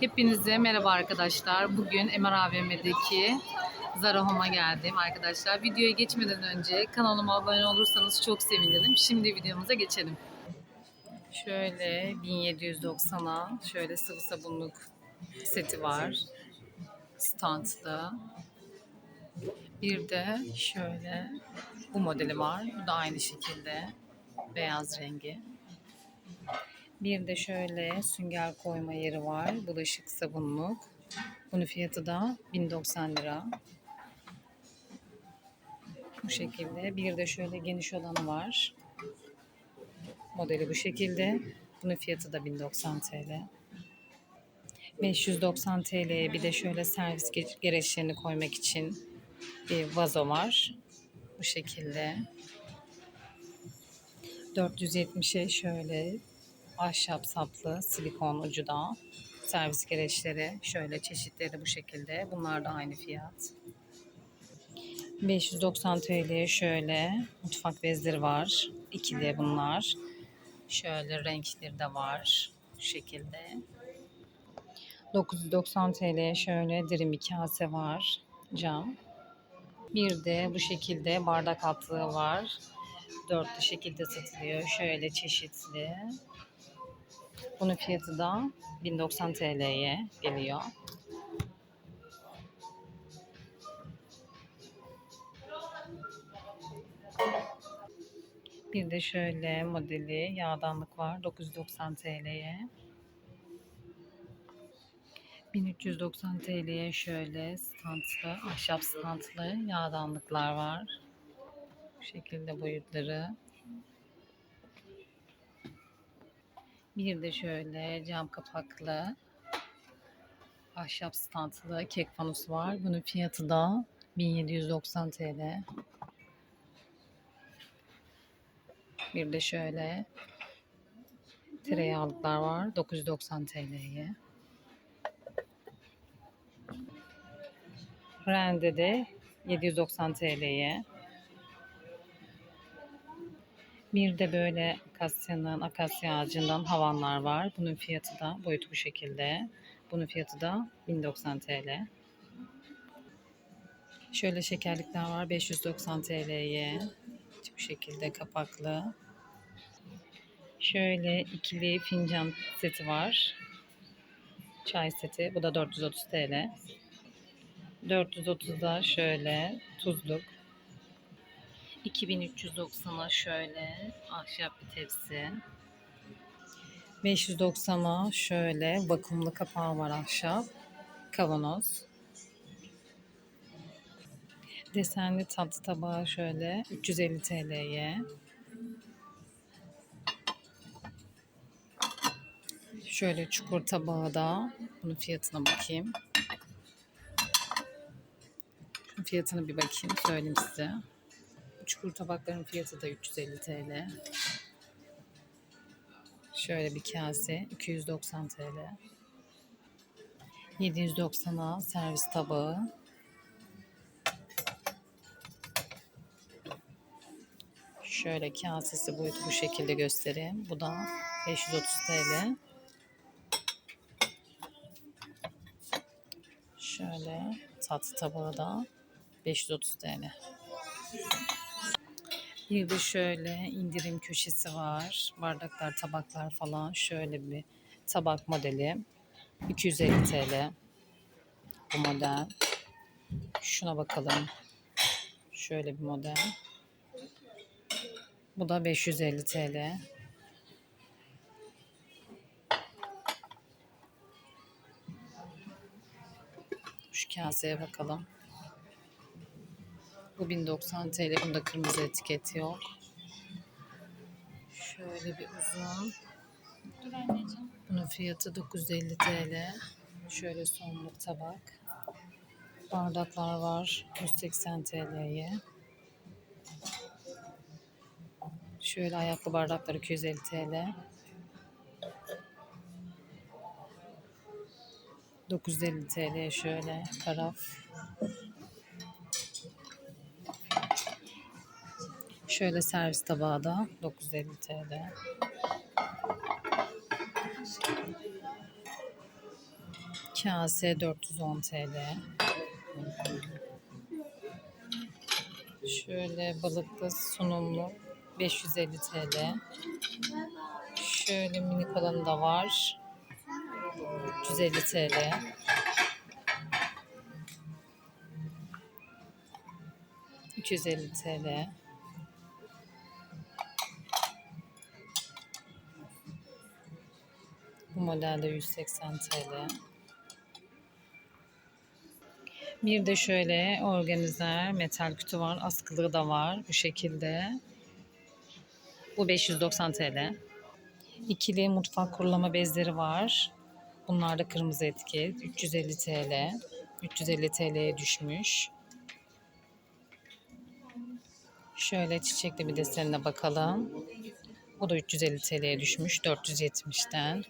Hepinize merhaba arkadaşlar. Bugün Emar AVM'deki Zara Home'a geldim arkadaşlar. Videoya geçmeden önce kanalıma abone olursanız çok sevinirim. Şimdi videomuza geçelim. Şöyle 1790'a şöyle sıvı sabunluk seti var. Standda. Bir de şöyle bu modeli var. Bu da aynı şekilde beyaz rengi. Bir de şöyle sünger koyma yeri var. Bulaşık sabunluk. Bunun fiyatı da 1090 lira. Bu şekilde. Bir de şöyle geniş olanı var. Modeli bu şekilde. Bunun fiyatı da 1090 TL. 590 TL'ye bir de şöyle servis ge- gereçlerini koymak için bir vazo var. Bu şekilde. 470'e şöyle ahşap saplı silikon ucu da servis gereçleri şöyle çeşitleri bu şekilde. Bunlar da aynı fiyat. 590 TL'ye şöyle mutfak bezleri var. İkili bunlar. Şöyle renkleri de var. Bu şekilde. 990 TL'ye şöyle dirim bir kase var. Cam. Bir de bu şekilde bardak altlığı var. Dörtlü şekilde satılıyor. Şöyle çeşitli. Bunun fiyatı da 1090 TL'ye geliyor. Bir de şöyle modeli yağdanlık var 990 TL'ye. 1390 TL'ye şöyle stantlı, ahşap stantlı yağdanlıklar var. Bu şekilde boyutları. Bir de şöyle cam kapaklı ahşap stantlı kek fanusu var. Bunun fiyatı da 1790 TL. Bir de şöyle tereyağlıklar var. 990 TL'ye. Rende de 790 TL'ye. Bir de böyle akasyanın, akasya ağacından havanlar var. Bunun fiyatı da boyutu bu şekilde. Bunun fiyatı da 1090 TL. Şöyle şekerlikler var 590 TL'ye. Bu şekilde kapaklı. Şöyle ikili fincan seti var. Çay seti. Bu da 430 TL. 430'da şöyle tuzluk. 2390'a şöyle ahşap bir tepsi. 590'a şöyle vakumlu kapağı var ahşap. Kavanoz. Desenli tatlı tabağı şöyle 350 TL'ye. Şöyle çukur tabağı da bunun fiyatına bakayım. Fiyatına bir bakayım söyleyeyim size. Çukur tabakların fiyatı da 350 TL. Şöyle bir kase 290 TL. 790'a servis tabağı. Şöyle kasesi boyutu bu şekilde göstereyim. Bu da 530 TL. Şöyle tatlı tabağı da 530 TL. Bir de şöyle indirim köşesi var. Bardaklar, tabaklar falan. Şöyle bir tabak modeli. 250 TL. Bu model. Şuna bakalım. Şöyle bir model. Bu da 550 TL. Şu kaseye bakalım. Bu 1090 TL. Bunda kırmızı etiket yok. Şöyle bir uzun. Dur anneciğim. Bunun fiyatı 950 TL. Şöyle sonluk tabak. Bardaklar var 180 TL'ye. Şöyle ayaklı bardaklar 250 TL. 950 TL şöyle karaf. Şöyle servis tabağı da 950 TL. Kase 410 TL. Şöyle balıklı sunumlu 550 TL. Şöyle minik olanı da var. 350 TL. ...250 TL. Bu modelde 180 TL. Bir de şöyle organizer metal kutu var. Askılığı da var bu şekilde. Bu 590 TL. İkili mutfak kurulama bezleri var. Bunlar da kırmızı etiket. 350 TL. 350 TL'ye düşmüş. Şöyle çiçekli bir desenine bakalım. Bu da 350 TL'ye düşmüş 470'ten.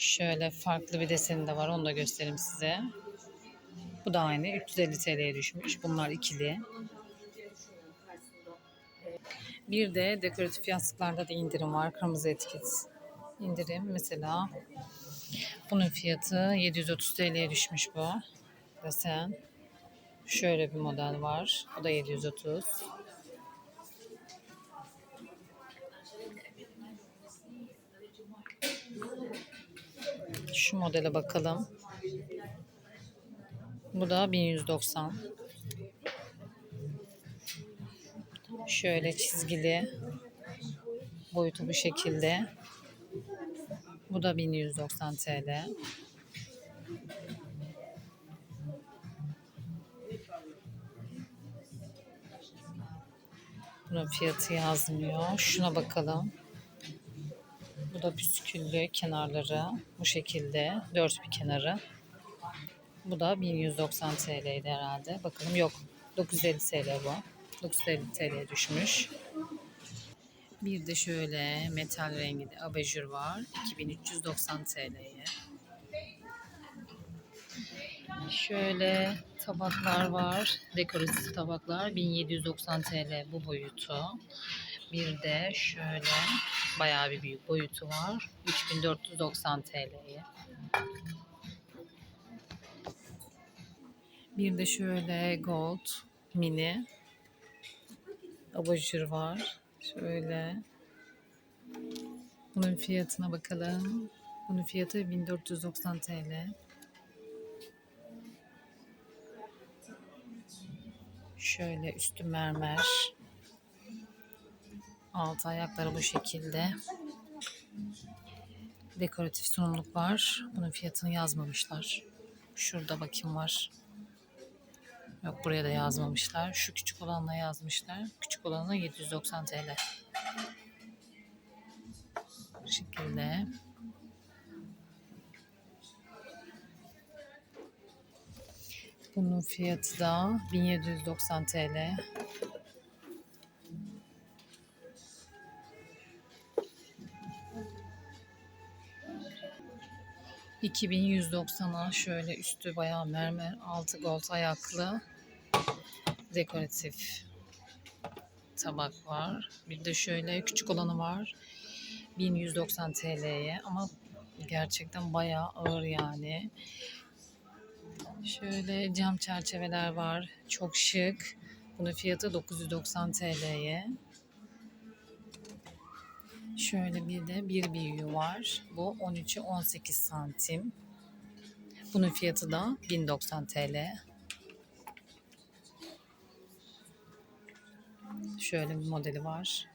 Şöyle farklı bir deseni de var onu da göstereyim size. Bu da aynı 350 TL'ye düşmüş. Bunlar ikili. Bir de dekoratif yastıklarda da indirim var. Kırmızı etiket indirim. Mesela bunun fiyatı 730 TL'ye düşmüş bu. Desen. Şöyle bir model var. O da 730. Şu modele bakalım. Bu da 1190. Şöyle çizgili. Boyutu bu şekilde. Bu da 1190 TL. Bunun fiyatı yazmıyor. Şuna bakalım. Bu da püsküllü kenarları. Bu şekilde. Dört bir kenarı. Bu da 1190 TL'ydi herhalde. Bakalım yok. 950 TL bu. 950 TL düşmüş. Bir de şöyle metal renginde abajur var. 2390 TL'ye. Şöyle tabaklar var. Dekoratif tabaklar 1790 TL bu boyutu. Bir de şöyle bayağı bir büyük boyutu var. 3490 TL'ye. Bir de şöyle gold mini abajur var. Şöyle. Bunun fiyatına bakalım. Bunun fiyatı 1490 TL. Şöyle üstü mermer. Altı ayakları bu şekilde. Dekoratif sunumluk var. Bunun fiyatını yazmamışlar. Şurada bakayım var. Yok buraya da yazmamışlar. Şu küçük olanla yazmışlar. Küçük olanı 790 TL. Bu şekilde. Bunun fiyatı da 1790 TL. ...2190'a şöyle üstü bayağı mermer, altı gold ayaklı dekoratif tabak var. Bir de şöyle küçük olanı var. 1190 TL'ye ama gerçekten bayağı ağır yani. Şöyle cam çerçeveler var. Çok şık. Bunun fiyatı 990 TL'ye. Şöyle bir de bir büyüğü var. Bu 13'ü 18 santim. Bunun fiyatı da 1090 TL. Şöyle bir modeli var.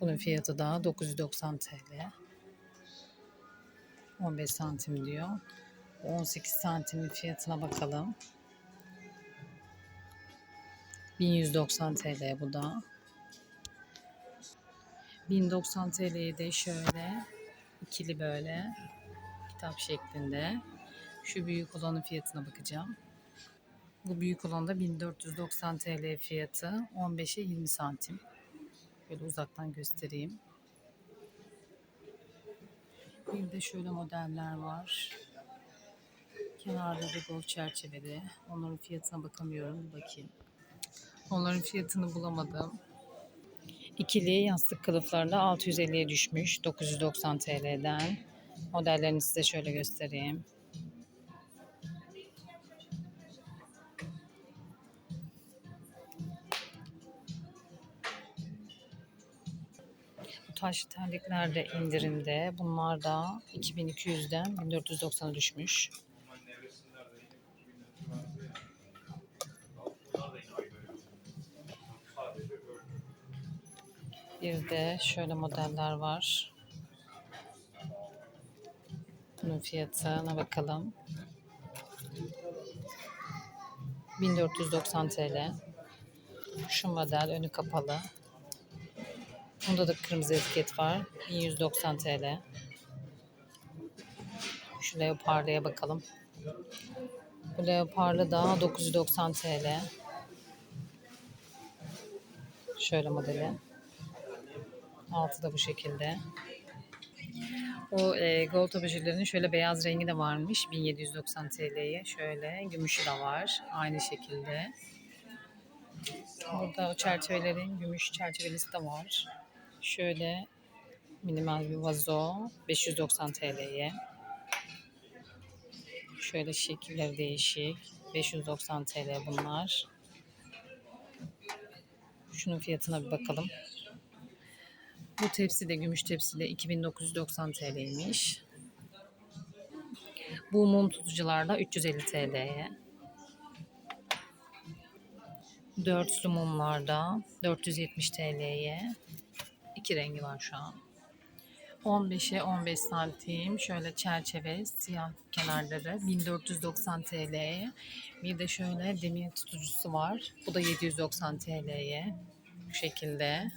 Bunun fiyatı da 990 TL. 15 santim diyor. 18 santimin fiyatına bakalım. 1190 TL bu da. 1090 TL'ye de şöyle ikili böyle kitap şeklinde. Şu büyük olanın fiyatına bakacağım. Bu büyük olan da 1490 TL fiyatı. 15'e 20 santim. Böyle uzaktan göstereyim. Bir de şöyle modeller var. Kenarda da gol çerçeveli. Onların fiyatına bakamıyorum. Bir bakayım. Onların fiyatını bulamadım. İkili yastık kılıflarla 650'ye düşmüş. 990 TL'den. Modellerini size şöyle göstereyim. Taşlı terlikler de indirimde. Bunlar da 2200'den 1490'a düşmüş. Bir de şöyle modeller var. Bunun fiyatına bakalım. 1490 TL. Şu model önü kapalı. Bunda da kırmızı etiket var. 1190 TL. Şu leoparlıya bakalım. Bu leoparlı da 990 TL. Şöyle modeli. Altı da bu şekilde. O e, gold abajurlarının şöyle beyaz rengi de varmış. 1790 TL'ye. Şöyle gümüşü de var. Aynı şekilde. Burada o çerçevelerin gümüş çerçevelisi de var. Şöyle minimal bir vazo 590 TL'ye. Şöyle şekilleri değişik. 590 TL bunlar. Şunun fiyatına bir bakalım. Bu tepsi de gümüş tepsi de 2990 TL'ymiş. Bu mum tutucular da 350 TL'ye. Dörtlü mumlar da 470 TL'ye. İki rengi var şu an. 15'e 15 santim şöyle çerçeve siyah kenarları 1490 TL'ye. Bir de şöyle demir tutucusu var. Bu da 790 TL'ye. Bu şekilde.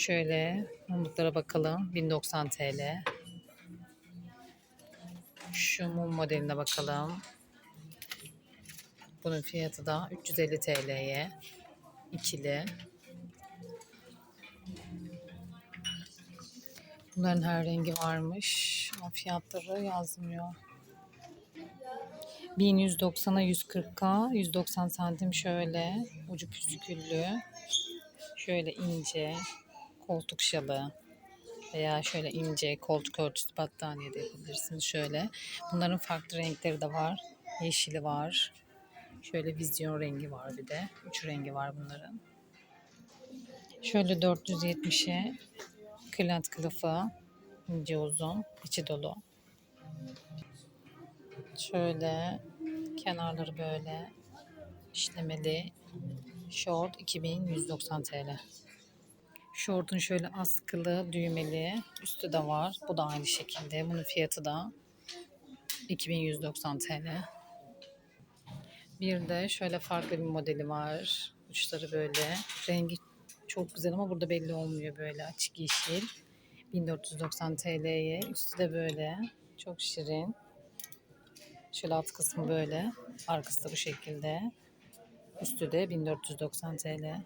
Şöyle mumluklara bakalım. 1090 TL. Şu mum modeline bakalım. Bunun fiyatı da 350 TL'ye. İkili. Bunların her rengi varmış. Ama fiyatları yazmıyor. 1190'a 140'a 190 santim şöyle ucu püsküllü şöyle ince koltuk şalı veya şöyle ince koltuk örtüsü battaniye de yapabilirsiniz şöyle. Bunların farklı renkleri de var. Yeşili var. Şöyle vizyon rengi var bir de. Üç rengi var bunların. Şöyle 470'e kırlent kılıfı ince uzun içi dolu. Şöyle kenarları böyle işlemeli short 2190 TL. Şortun şöyle askılı, düğmeli, üstü de var. Bu da aynı şekilde. Bunun fiyatı da 2190 TL. Bir de şöyle farklı bir modeli var. Uçları böyle. Rengi çok güzel ama burada belli olmuyor böyle açık yeşil. 1490 TL'ye. Üstü de böyle. Çok şirin. Şöyle alt kısmı böyle. Arkası da bu şekilde. Üstü de 1490 TL.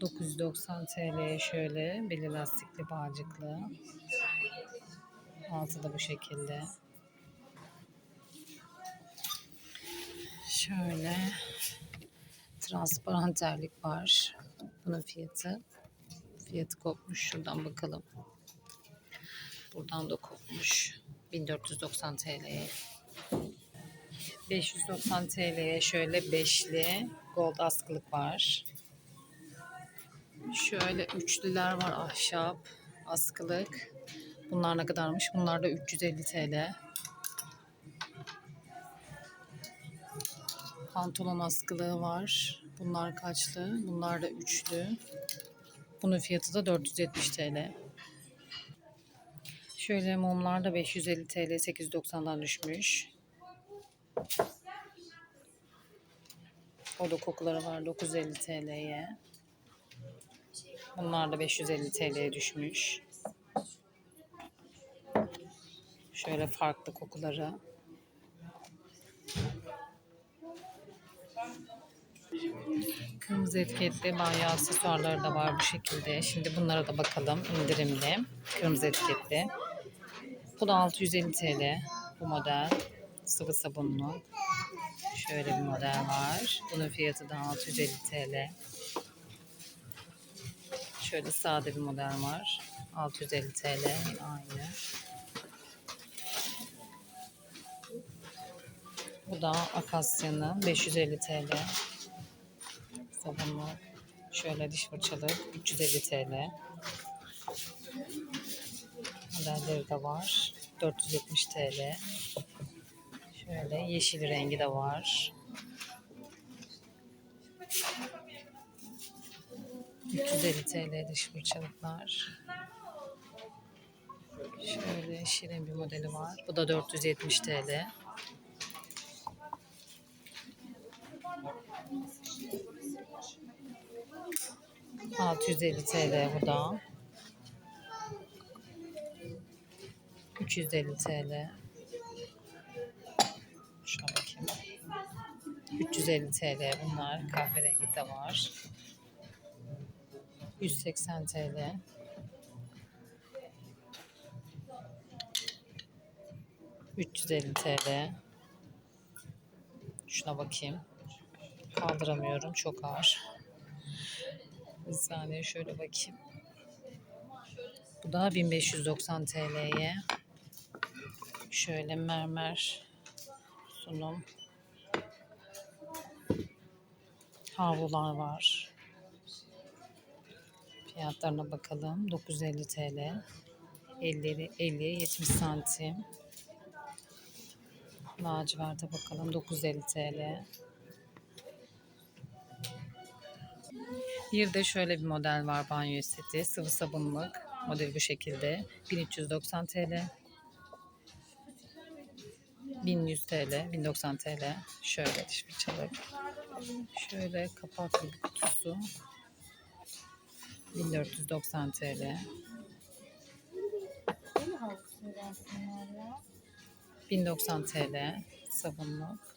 990 TL'ye şöyle belli lastikli bağcıklı. Altı da bu şekilde. Şöyle transparan terlik var. Bunun fiyatı fiyatı kopmuş. Şuradan bakalım. Buradan da kopmuş. 1490 TL'ye. 590 TL'ye şöyle beşli gold askılık var. Şöyle üçlüler var ahşap askılık. Bunlar ne kadarmış? Bunlar da 350 TL. Pantolon askılığı var. Bunlar kaçlı? Bunlar da üçlü. Bunun fiyatı da 470 TL. Şöyle mumlar da 550 TL 890'dan düşmüş. O da kokuları var 950 TL'ye. Bunlar da 550 TL'ye düşmüş. Şöyle farklı kokuları. Kırmızı etiketli banyo aksesuarları da var bu şekilde. Şimdi bunlara da bakalım indirimli. Kırmızı etiketli. Bu da 650 TL bu model. Sıvı sabunlu. Şöyle bir model var. Bunun fiyatı da 650 TL. Şöyle sade bir model var. 650 TL aynı. Bu da Akasya'nın 550 TL. Sabunlu. Şöyle diş fırçalı 350 TL. Modelleri de var. 470 TL. Şöyle yeşil rengi de var. 350 TL diş fırçalıklar. Şöyle şirin bir modeli var. Bu da 470 TL. ...650 TL bu da. 350 TL. 350 TL bunlar. Kahverengi de var. 180 TL. ...350 TL. Şuna bakayım. Kaldıramıyorum. Çok ağır. Bir saniye şöyle bakayım. Bu da 1590 TL'ye. Şöyle mermer sunum. Havlular var. Fiyatlarına bakalım. 950 TL. 50 50'ye 70 santim. Laciverte bakalım. 950 TL. Bir de şöyle bir model var banyo seti. Sıvı sabunluk. Model bu şekilde. 1390 TL. 1100 TL, 1090 TL. Şöyle diş fırçalık. Şöyle kapaklı bir kutusu. 1490 TL. Değil mi havlusu aslında ya? 1090 TL sabunluk.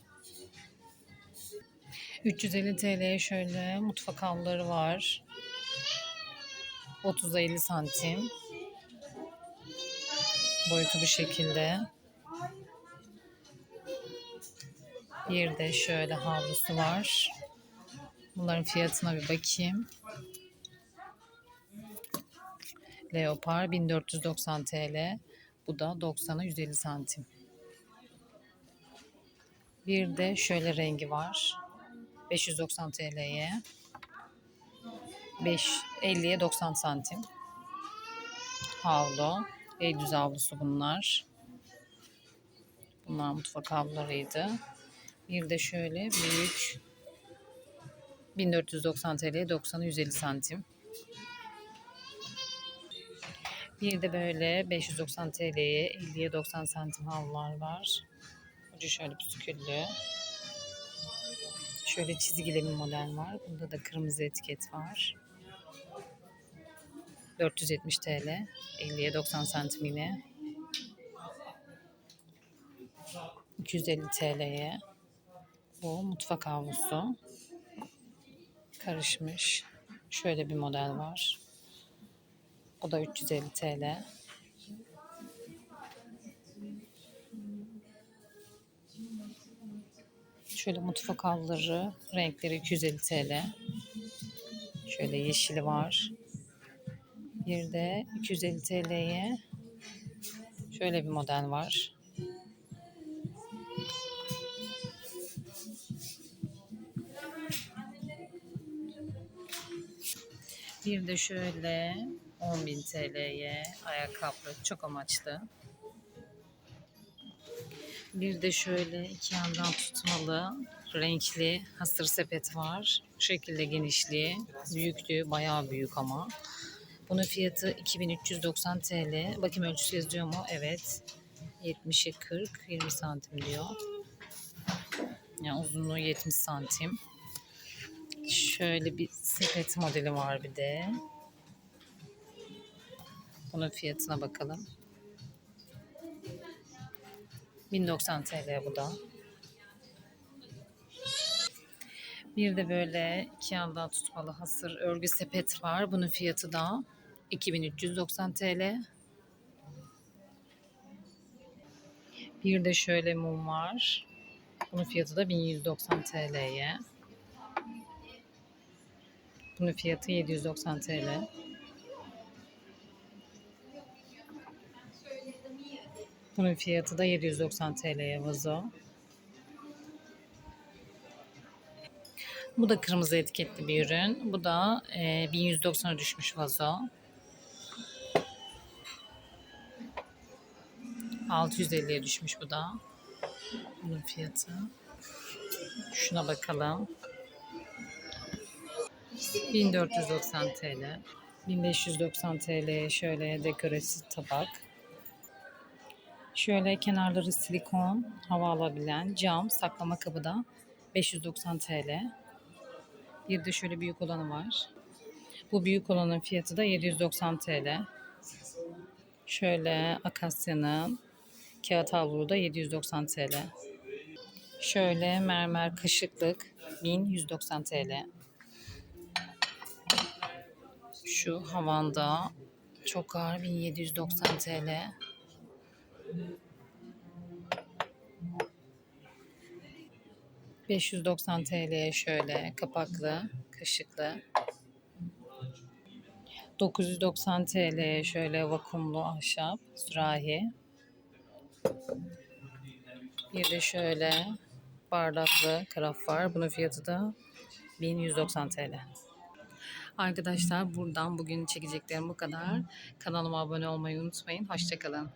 350 TL şöyle mutfak havluları var. 30'a 50 santim. Boyutu bu şekilde. Bir de şöyle havlusu var. Bunların fiyatına bir bakayım. Leopar 1490 TL. Bu da 90'a 150 santim. Bir de şöyle rengi var. 590 TL'ye. 5 50'ye 90 santim. Havlu. El düz havlusu bunlar. Bunlar mutfak havlularıydı. Bir de şöyle büyük 1490 TL 90'a 150 santim. Bir de böyle 590 TL'ye 50'ye 90 santim havlular var. Ucu şöyle püsküllü. Şöyle çizgili bir model var. Bunda da kırmızı etiket var. 470 TL. 50'ye 90 santim yine. 250 TL'ye. Bu mutfak havlusu. Karışmış. Şöyle bir model var. O da 350 TL. Şöyle mutfak havluları renkleri 250 TL. Şöyle yeşili var. Bir de 250 TL'ye şöyle bir model var. Bir de şöyle 10.000 TL'ye ayakkabı çok amaçlı. Bir de şöyle iki yandan tutmalı renkli hasır sepet var. Bu şekilde genişliği, büyüklüğü bayağı büyük ama. Bunun fiyatı 2390 TL. Bakayım ölçüsü yazıyor mu? Evet. 70'e 40, 20 santim diyor. Yani uzunluğu 70 santim. Şöyle bir sepet modeli var bir de. Bunun fiyatına bakalım. 1090 TL bu da. Bir de böyle iki yandan tutmalı hasır örgü sepet var. Bunun fiyatı da 2390 TL. Bir de şöyle mum var. Bunun fiyatı da 1190 TL'ye. Bunun fiyatı 790 TL. Bunun fiyatı da 790 TL'ye vazo. Bu da kırmızı etiketli bir ürün. Bu da e, 1190'a düşmüş vazo. 650'ye düşmüş bu da. Bunun fiyatı. Şuna bakalım. 1490 TL. 1590 TL şöyle dekoratif tabak. Şöyle kenarları silikon, hava alabilen cam saklama kabı da 590 TL. Bir de şöyle büyük olanı var. Bu büyük olanın fiyatı da 790 TL. Şöyle akasyanın kağıt havlu da 790 TL. Şöyle mermer kaşıklık 1190 TL. Şu havanda çok ağır 1790 TL. ...590 TL'ye şöyle kapaklı, kaşıklı. 990 TL'ye şöyle vakumlu ahşap, sürahi. Bir de şöyle bardaklı karaf var. Bunun fiyatı da 1190 TL. Arkadaşlar buradan bugün çekeceklerim bu kadar. Kanalıma abone olmayı unutmayın. Hoşçakalın.